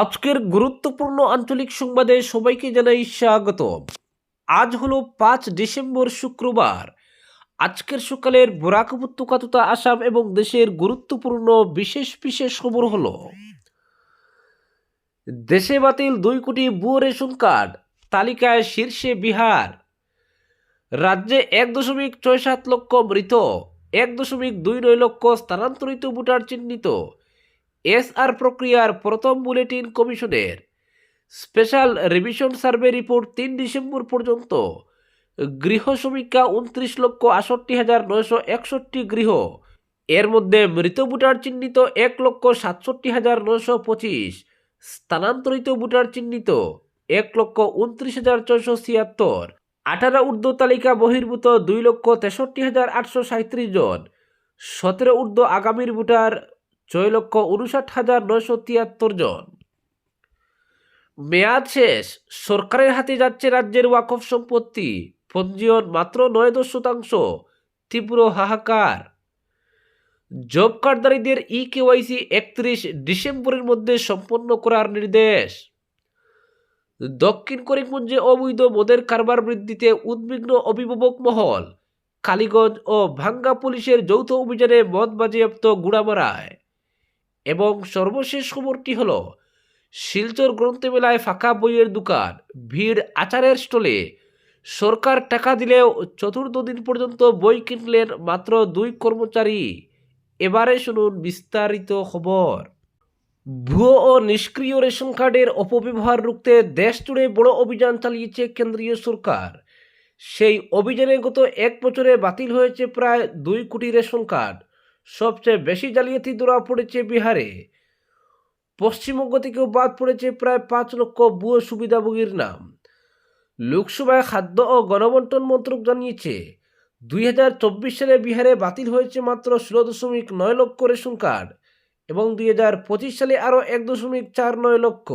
আজকের গুরুত্বপূর্ণ আঞ্চলিক সংবাদে সবাইকে জানাই স্বাগত আজ হলো পাঁচ ডিসেম্বর শুক্রবার। আজকের সকালের বোরাক উপত্যকা তথা আসাম এবং দেশের গুরুত্বপূর্ণ বিশেষ বিশেষ খবর হলো, দেশে বাতিল দুই কোটি ভুয়ো রেশন কার্ড, তালিকায় শীর্ষে বিহার। রাজ্যে এক দশমিক ছয় সাত লক্ষ মৃত, এক দশমিক দুই নয় লক্ষ স্থানান্তরিত ভোটার চিহ্নিত। এসআর প্রক্রিয়ার প্রথম বুলেটিন কমিশনের স্পেশাল রিভিশন সার্ভে রিপোর্ট তিন ডিসেম্বর পর্যন্ত। গৃহ সমীক্ষা উনত্রিশ লক্ষ আষট্টি হাজার নয়শো একষট্টি গৃহ। এর মধ্যে মৃত ভোটার চিহ্নিত এক লক্ষ সাতষট্টি হাজার নয়শো পঁচিশ। স্থানান্তরিত ভোটার চিহ্নিত এক লক্ষ উনত্রিশ হাজার ছয়শো ছিয়াত্তর। আঠারো ঊর্ধ্ব তালিকা বহির্ভূত দুই লক্ষ তেষট্টি হাজার আটশো সাঁত্রিশ জন। সতেরো ঊর্ধ্ব আগামীর ভোটার ছয় লক্ষ উনষাট হাজার নয়শো তিয়াত্তর জন। মেয়াদ শেষ, সরকারের হাতে যাচ্ছে রাজ্যের ওয়াকফ সম্পত্তি। পঞ্জীয়ন মাত্র নয় দশ শতাংশ তীব্র হাহাকার। জব কার্ডধারীদের ই কেওয়াইসি একত্রিশ ডিসেম্বরের মধ্যে সম্পন্ন করার নির্দেশ। দক্ষিণ করিমগঞ্জে অবৈধ মদের কারবার বৃদ্ধিতে উদ্বিগ্ন অভিভাবক মহল। কালীগঞ্জ ও ভাঙ্গা পুলিশের যৌথ অভিযানে মদ বাজেয়াপ্ত গুড়ামারায়। এবং সর্বশেষ খবরটি হল, শিলচর গ্রন্থমেলায় ফাঁকা বইয়ের দোকান, ভিড় আচারের স্টলে। সরকার টাকা দিলেও চতুর্থ দিন পর্যন্ত বই কিনলেন মাত্র দুই কর্মচারী। এবারে শুনুন বিস্তারিত খবর। ভুয়ো ও নিষ্ক্রিয় রেশন কার্ডের অপব্যবহার রুখতে দেশ জুড়ে বড় অভিযান চালিয়েছে কেন্দ্রীয় সরকার। সেই অভিযানে গত এক বছরে বাতিল হয়েছে প্রায় দুই কোটি রেশন কার্ড। সবচেয়ে বেশি জালিয়াতি ধরা পড়েছে বিহারে। পশ্চিমবঙ্গ থেকেও বাদ পড়েছে প্রায় পাঁচ লক্ষ ভুয়ো সুবিধাভোগীর নাম। লোকসভায় খাদ্য ও গণবন্টন মন্ত্রক জানিয়েছে, দুই হাজার চব্বিশ সালে বিহারে বাতিল হয়েছে মাত্র ষোলো দশমিক নয় লক্ষ রেশন কার্ড এবং দুই হাজার পঁচিশ সালে আরও এক দশমিক চার নয় লক্ষ।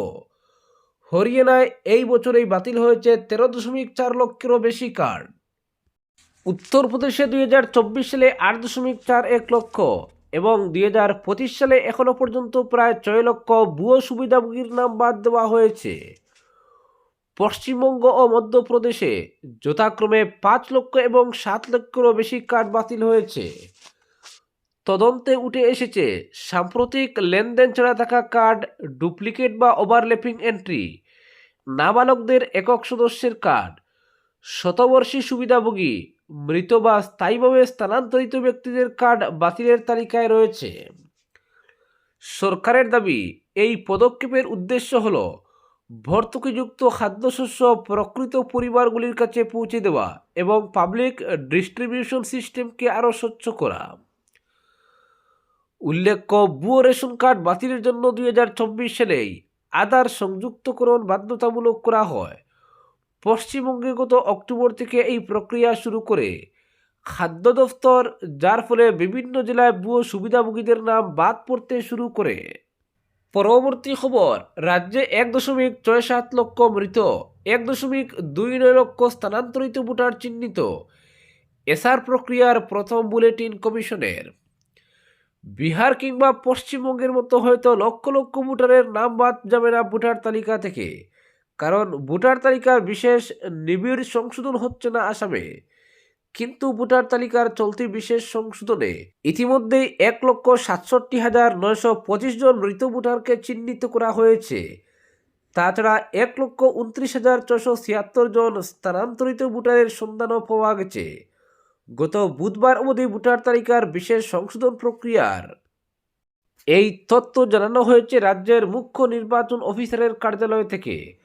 হরিয়ানায় এই বছরেই বাতিল হয়েছে তেরো দশমিক চার লক্ষেরও বেশি কার্ড। উত্তরপ্রদেশে দুই হাজার চব্বিশ সালে আট দশমিক চার এক লক্ষ এবং দুই হাজার পঁচিশ সালে এখনও পর্যন্ত প্রায় ছয় লক্ষ ভুয়ো সুবিধাভোগীর নাম বাদ দেওয়া হয়েছে। পশ্চিমবঙ্গ ও মধ্যপ্রদেশে যথাক্রমে পাঁচ লক্ষ এবং সাত লক্ষেরও বেশি কার্ড বাতিল হয়েছে। তদন্তে উঠে এসেছে, সাম্প্রতিক লেনদেন ছাড়া থাকা কার্ড ডুপ্লিকেট বা ওভারল্যাপিং এন্ট্রি, নাবালকদের একক সদস্যের কার্ড, শতবর্ষী সুবিধাভোগী মৃত বা স্থায়ীভাবে স্থানান্তরিত ব্যক্তিদের কার্ড বাতিলের তালিকায় রয়েছে। সরকারের দাবি, এই পদক্ষেপের উদ্দেশ্য হল ভর্তুকিযুক্ত খাদ্যশস্য প্রকৃত পরিবারগুলির কাছে পৌঁছে দেওয়া এবং পাবলিক ডিস্ট্রিবিউশন সিস্টেমকে আরও স্বচ্ছ করা। উল্লেখ্য, ভুয়ো রেশন কার্ড বাতিলের জন্য দুই হাজার চব্বিশ সালেই আধার সংযুক্তকরণ বাধ্যতামূলক করা হয়। পশ্চিমবঙ্গে গত অক্টোবর থেকে এই প্রক্রিয়া শুরু করে খাদ্য দফতর, যার ফলে বিভিন্ন জেলায় ভুয়ো সুবিধাভোগীদের নাম বাদ পড়তে শুরু করে। পরবর্তী খবর, রাজ্যে এক দশমিক ছয় সাত লক্ষ মৃত, এক দশমিক দুই নয় লক্ষ স্থানান্তরিত ভোটার চিহ্নিত। এসআর প্রক্রিয়ার প্রথম বুলেটিন কমিশনের। বিহার কিংবা পশ্চিমবঙ্গের মতো হয়তো লক্ষ লক্ষ ভোটারের নাম বাদ যাবে না ভোটার তালিকা থেকে। কারণ ভোটার তালিকার বিশেষ নিবিড় সংশোধন হচ্ছে না আসামে। কিন্তু ভোটার তালিকার চলতি বিশেষ সংশোধনে ইতিমধ্যেই এক লক্ষ সাতষট্টি হাজার নয়শো পঁচিশ জন মৃত ভোটারকে চিহ্নিত করা হয়েছে। তাছাড়া এক লক্ষ উনত্রিশ হাজার ছশো ছিয়াত্তর জন স্থানান্তরিত ভোটারের সন্ধানও পাওয়া গেছে। গত বুধবার অবধি ভোটার তালিকার বিশেষ সংশোধন প্রক্রিয়ার এই তথ্য জানানো হয়েছে রাজ্যের মুখ্য নির্বাচন অফিসারের কার্যালয় থেকে।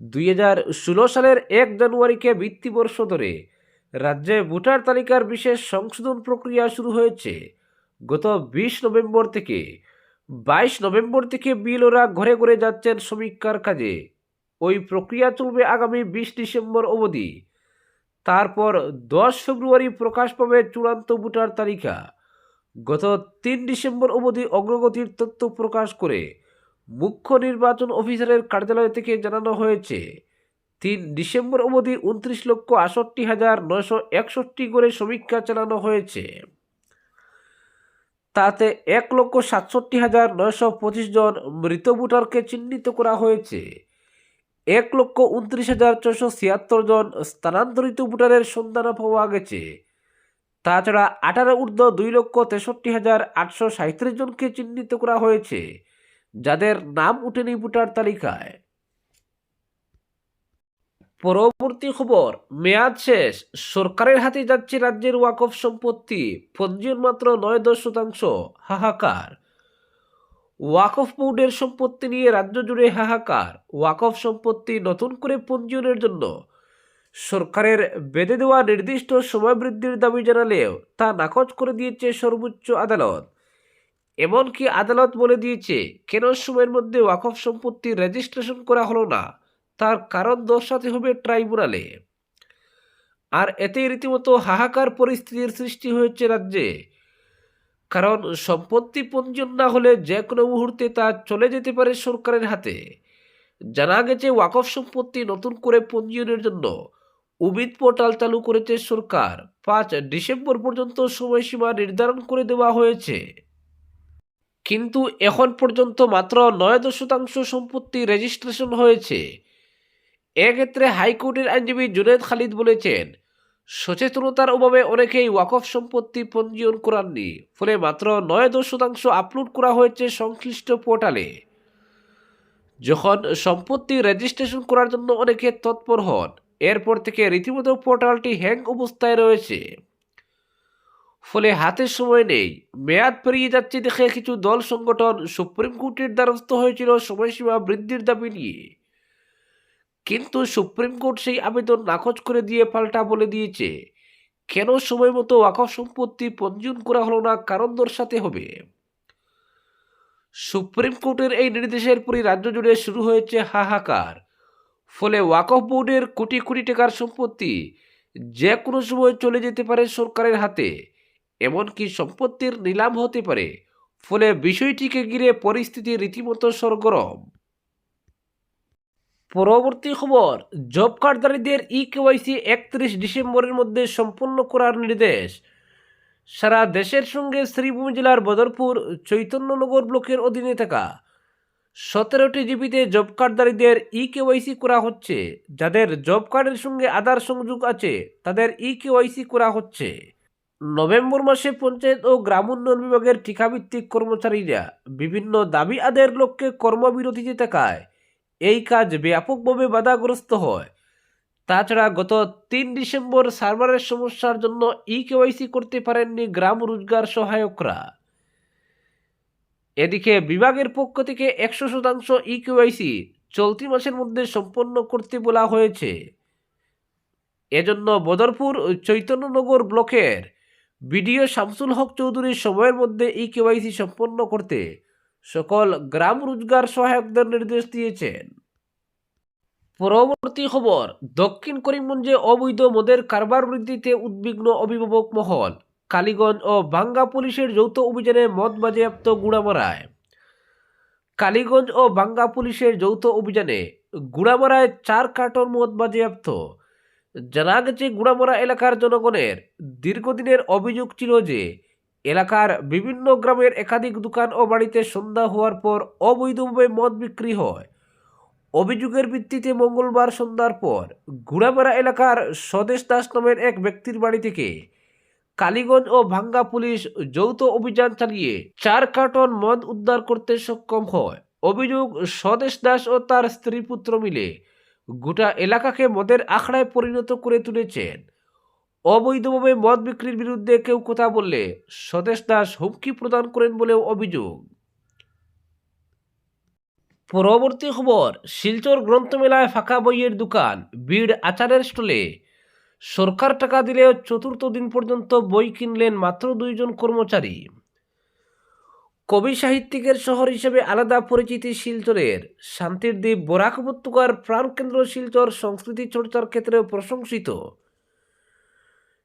দুই হাজার ষোলো সালের এক জানুয়ারিকে বৃত্তিবর্ষ ধরে রাজ্যে ভোটার তালিকার বিশেষ সংশোধন প্রক্রিয়া শুরু হয়েছে। গত বিশ নভেম্বর থেকে বাইশ নভেম্বর থেকে বিএলওরা ঘরে ঘরে যাচ্ছেন সমীক্ষার কাজে। ওই প্রক্রিয়া চলবে আগামী বিশ ডিসেম্বর অবধি। তারপর দশ ফেব্রুয়ারি প্রকাশ পাবে চূড়ান্ত ভোটার তালিকা। গত তিন ডিসেম্বর অবধি অগ্রগতির তথ্য প্রকাশ করে মুখ্য নির্বাচন অফিসারের কার্যালয় থেকে জানানো হয়েছে, তিন ডিসেম্বর অবধি উনত্রিশ লক্ষ আষট্টি হাজার নয়শো একষট্টি করে সমীক্ষা চালানো হয়েছে। তাতে এক লক্ষ সাতষট্টি হাজার নয়শো পঁচিশ জন মৃত ভোটারকে চিহ্নিত করা হয়েছে। এক লক্ষ উনত্রিশ হাজার ছশো ছিয়াত্তর জন স্থানান্তরিত ভোটারের সন্ধান পাওয়া গেছে। তাছাড়া আঠারো ঊর্ধ্ব দুই লক্ষ তেষট্টি হাজার আটশো সাঁত্রিশ জনকে চিহ্নিত করা হয়েছে। যাদের নাম উঠেনি ভোটার তালিকায়। পরবর্তী খবর, মেয়াদ শেষ, সরকারের হাতে যাচ্ছে রাজ্যের ওয়াকফ সম্পত্তি, পঞ্জীয়ন মাত্র নয় দশ শতাংশ হাহাকার। ওয়াকফ বোর্ডের সম্পত্তি নিয়ে রাজ্য জুড়ে হাহাকার, ওয়াকফ সম্পত্তি নতুন করে পঞ্জীয়নের জন্য। সরকারের বেঁধে দেওয়া নির্দিষ্ট সময় বৃদ্ধির দাবি জানালেও তা নাকচ করে দিয়েছে সর্বোচ্চ আদালত। এমনকি আদালত বলে দিয়েছে, কেন সময়ের মধ্যে ওয়াকফ সম্পত্তি রেজিস্ট্রেশন করা হলো না? তার কারণ দর্শাতে হবে ট্রাইব্যুনালে। আর এতে রীতিমতো হাহাকার পরিস্থিতির সৃষ্টি হয়েছে রাজ্যে। কারণ সম্পত্তি পঞ্জীয়ন না হলে যে কোনো মুহূর্তে তা চলে যেতে পারে সরকারের হাতে। জানা গেছে, ওয়াকফ সম্পত্তি নতুন করে পঞ্জীয়নের জন্য উবিদ পোর্টাল চালু করেছে সরকার। পাঁচ ডিসেম্বর পর্যন্ত সময়সীমা নির্ধারণ করে দেওয়া হয়েছে। কিন্তু এখন পর্যন্ত মাত্র নয় দশ শতাংশ সম্পত্তি রেজিস্ট্রেশন হয়েছে। এক্ষেত্রে হাইকোর্টের আইনজীবী জুনেদ খালিদ বলেছেন, সচেতনতার অভাবে অনেকেই ওয়াকফ সম্পত্তি পঞ্জীয়ন করাননি, ফলে মাত্র নয় দশ শতাংশ আপলোড করা হয়েছে সংশ্লিষ্ট পোর্টালে যখন সম্পত্তি রেজিস্ট্রেশন করার জন্য অনেকে তৎপর হন, এরপর থেকে রীতিমতো পোর্টালটি হ্যাং অবস্থায় রয়েছে। ফলে হাতে সময় নেই। মেয়াদ পেরিয়ে যাচ্ছে দেখে কিছু দল সংগঠন সুপ্রিম কোর্টের দ্বারস্থ হয়েছিল সময়সীমা বৃদ্ধির দাবি নিয়ে। কিন্তু সুপ্রিম কোর্ট সেই আবেদন নাকচ করে দিয়ে পাল্টা বলে দিয়েছে। কেন সময় মতো ওয়াকফ সম্পত্তি পঞ্জীয়ন করা হলো না? কারণ দর্শাতে হবে। সুপ্রিম কোর্টের এই নির্দেশের পরই রাজ্য জুড়ে শুরু হয়েছে হাহাকার। ফলে ওয়াকফ বোর্ডের কোটি কোটি টাকার সম্পত্তি যে কোনো সময় চলে যেতে পারে সরকারের হাতে। এমনকি সম্পত্তির নিলাম হতে পারে। ফলে বিষয়টিকে ঘিরে পরিস্থিতি রীতিমতো সরগরম। পরবর্তী খবর, জব কার্ডধারীদের ই কেওয়াইসি একত্রিশ ডিসেম্বরের মধ্যে সম্পন্ন করার নির্দেশ। সারা দেশের সঙ্গে শ্রীভূমি জেলার বদরপুর, চৈতন্যনগর ব্লকের অধীনে থাকা সতেরোটি জিপিতে জব কার্ডধারীদের ই কেওয়াইসি করা হচ্ছে। যাদের জব কার্ডের সঙ্গে আধার সংযোগ আছে, তাদের ই কেওয়াইসি করা হচ্ছে। নভেম্বর মাসে পঞ্চায়েত ও গ্রাম উন্নয়ন বিভাগের ঠিকাভিত্তিক কর্মচারীরা বিভিন্ন দাবি আদায়ের লক্ষ্যে কর্মবিরতিতে থাকায় এই কাজ ব্যাপকভাবে বাধাগ্রস্ত হয়। তাছাড়া গত তিন ডিসেম্বর সার্ভারের সমস্যার জন্য ই কেওয়াইসি করতে পারেননি গ্রাম রোজগার সহায়করা। এদিকে বিভাগের পক্ষ থেকে একশো শতাংশ ই কেওয়াইসি চলতি মাসের মধ্যে সম্পন্ন করতে বলা হয়েছে। এজন্য বদরপুর, চৈতন্যনগর ব্লকের বিডিও শামসুল হক চৌধুরী সময়ের মধ্যে ই কেওয়াইসি সম্পন্ন করতে সকল গ্রাম রোজগার সহায়কদের নির্দেশ দিয়েছেন। পরবর্তী খবর, দক্ষিণ করিমগঞ্জে অবৈধ মদের কারবার বৃদ্ধিতে উদ্বিগ্ন অভিভাবক মহল, কালীগঞ্জ ও বাঙ্গা পুলিশের যৌথ অভিযানে মদ বাজেয়াপ্ত গুড়ামারায়। কালীগঞ্জ ও বাঙ্গা পুলিশের যৌথ অভিযানে গুড়ামারায় চার কার্টন মদ বাজেয়াপ্ত। জানা গেছে গুড়ামারা এলাকার জনগণের দীর্ঘদিনের অভিযোগ ছিল যে এলাকার বিভিন্ন গ্রামের একাধিক দোকান ও বাড়িতে সন্ধ্যা হওয়ার পর অবৈধভাবে মদ বিক্রি হয়। অভিযোগের ভিত্তিতে মঙ্গলবার সন্ধ্যার পর গুড়ামারা এলাকার স্বদেশ দাস নামের এক ব্যক্তির বাড়ি থেকে কালীগঞ্জ ও ভাঙ্গা পুলিশ যৌথ অভিযান চালিয়ে চার কার্টন মদ উদ্ধার করতে সক্ষম হয়। অভিযোগ স্বদেশ দাস ও তার স্ত্রী পুত্র মিলে গোটা এলাকাকে মদের আখড়ায় পরিণত করে তুলেছেন। অবৈধভাবে মদ বিক্রির বিরুদ্ধে কেউ কথা বললে স্বদেশ দাস হুমকি প্রদান করেন বলেও অভিযোগ। পরবর্তী খবর, শিলচর গ্রন্থমেলায় ফাঁকা বইয়ের দোকান বিড় আচারের স্টলে। সরকার টাকা দিলেও চতুর্থ দিন পর্যন্ত বই কিনলেন মাত্র দুইজন কর্মচারী। কবি সাহিত্যিকের শহর হিসেবে আলাদা পরিচিতি শিলচরের। শান্তির দ্বীপ বরাক উপত্যকার প্রাণকেন্দ্র শিলচর সংস্কৃতি চর্চার ক্ষেত্রে প্রশংসিত।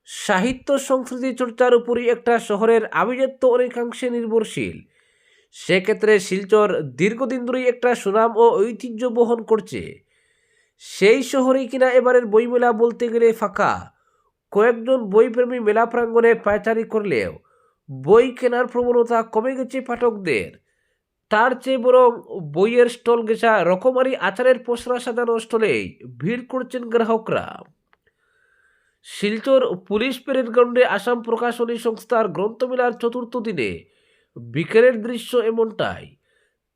সাহিত্য সংস্কৃতি চর্চার উপরই একটা শহরের আভিজাত্য অনেকাংশে নির্ভরশীল। সেক্ষেত্রে শিলচর দীর্ঘদিন ধরেই একটা সুনাম ও ঐতিহ্য বহন করছে। সেই শহরেই কিনা এবারের বইমেলা বলতে গেলে ফাঁকা। কয়েকজন বইপ্রেমী মেলা প্রাঙ্গণে পায়চারি করলেও বই কেনার প্রবণতা কমে গেছে পাঠকদের। তার চেয়ে বরং বইয়ের স্টল গেছা রকমারি আচারের পসরা সাজানো স্টলেই ভিড় করছেন গ্রাহকরা। শিলচর পুলিশ প্যারেড গ্রাউন্ডে আসাম প্রকাশনী সংস্থার গ্রন্থমেলার চতুর্থ দিনে বিকেলের দৃশ্য এমনটাই।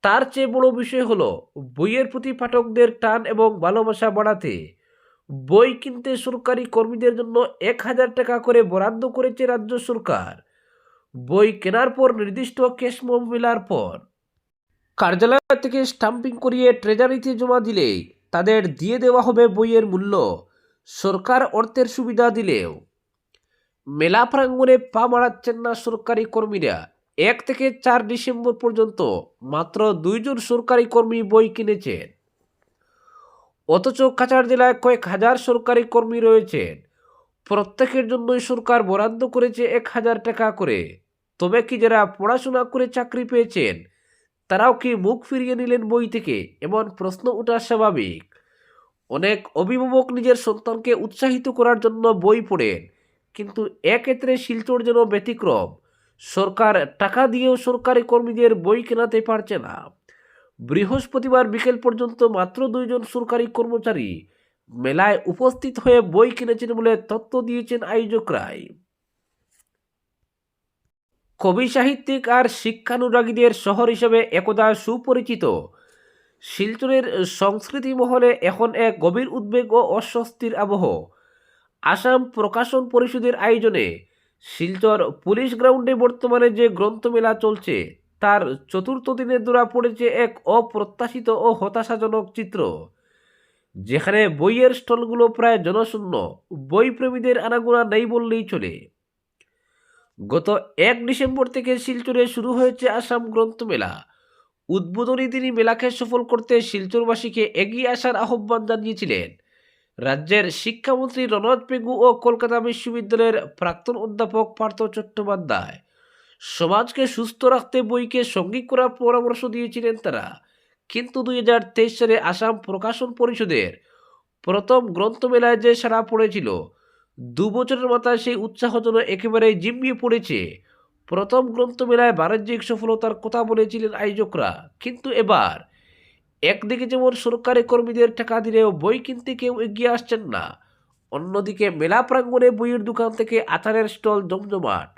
তার চেয়ে বড় বিষয় হলো, বইয়ের প্রতি পাঠকদের টান এবং ভালোবাসা বাড়াতে বই কিনতে সরকারি কর্মীদের জন্য এক হাজার টাকা করে বরাদ্দ করেছে রাজ্য সরকার। বই কেনার পর, নির্দিষ্ট ক্যাশ মেলার পর। কার্যালয় থেকে স্টাম্পিং করিয়ে ট্রেজারিতে জমা দিলেই তাদের দিয়ে দেওয়া হবে বইয়ের মূল্য। সরকার অর্থের সুবিধা দিলেও। মেলা প্রাঙ্গণে পা মারাচ্ছেন না সরকারি কর্মীরা। এক থেকে চার ডিসেম্বর পর্যন্ত মাত্র দুইজন সরকারি কর্মী বই কিনেছেন। অথচ কাছাড় জেলায় কয়েক হাজার সরকারি কর্মী রয়েছেন। প্রত্যেকের জন্যই সরকার বরাদ্দ করেছে এক হাজার টাকা করে। তবে কি যারা পড়াশোনা করে চাকরি পেয়েছেন, তারাও কি মুখ ফিরিয়ে নিলেন বই থেকে? এমন প্রশ্ন ওঠা স্বাভাবিক। অনেক অভিভাবক নিজের সন্তানকে উৎসাহিত করার জন্য বই পড়েন, কিন্তু এক্ষেত্রে শিলচর যেন ব্যতিক্রম। সরকার টাকা দিয়েও সরকারি কর্মীদের বই কেনাতে পারছে না। বৃহস্পতিবার বিকেল পর্যন্ত মাত্র দুইজন সরকারি কর্মচারী মেলায় উপস্থিত হয়ে বই কিনেছেন বলে তথ্য দিয়েছেন আয়োজকরাই। কবি সাহিত্যিক আর শিক্ষানুরাগীদের শহর হিসেবে একদা সুপরিচিত। শিলচরের সংস্কৃতি মহলে এখন এক গভীর উদ্বেগ ও অস্বস্তির আবহ। আসাম প্রকাশন পরিষদের আয়োজনে শিলচর পুলিশ গ্রাউন্ডে বর্তমানে যে গ্রন্থমেলা চলছে, তার চতুর্থ দিনে ধরা পড়েছে এক অপ্রত্যাশিত ও হতাশাজনক চিত্র। যেখানে বইয়ের স্টলগুলো প্রায় জনশূন্য বই প্রেমীদের আনাগোনা নেই বললেই চলে। গত এক ডিসেম্বর থেকে শিলচরে শুরু হয়েছে আসাম গ্রন্থমেলা উদ্বোধনী তিনি মেলাকে সফল করতে শিলচরবাসীকে এগিয়ে আসার আহ্বান জানিয়েছিলেন। রাজ্যের শিক্ষামন্ত্রী রনজ পেগু ও কলকাতা বিশ্ববিদ্যালয়ের প্রাক্তন অধ্যাপক পার্থ চট্টোপাধ্যায়। সমাজকে সুস্থ রাখতে বইকে সঙ্গী করার পরামর্শ দিয়েছিলেন তারা। কিন্তু দুই হাজার তেইশ সালে আসাম প্রকাশন পরিষদের প্রথম গ্রন্থমেলায় যে সারা পড়েছিল, দু বছরের মাথায় সেই উৎসাহ যেন একেবারেই জিম্মিয়ে পড়েছে। প্রথম গ্রন্থমেলায় বাণিজ্যিক সফলতার কথা বলেছিলেন আয়োজকরা। কিন্তু এবার একদিকে যেমন সরকারি কর্মীদের টাকা দিলেও বই কিনতে কেউ এগিয়ে আসছেন না, অন্যদিকে মেলা প্রাঙ্গণে বইয়ের দোকান থেকে আচারের স্টল জমজমাট,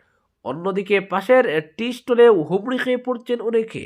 অন্যদিকে পাশের টি স্টলে হুমড়ি খেয়ে পড়ছেন অনেকে।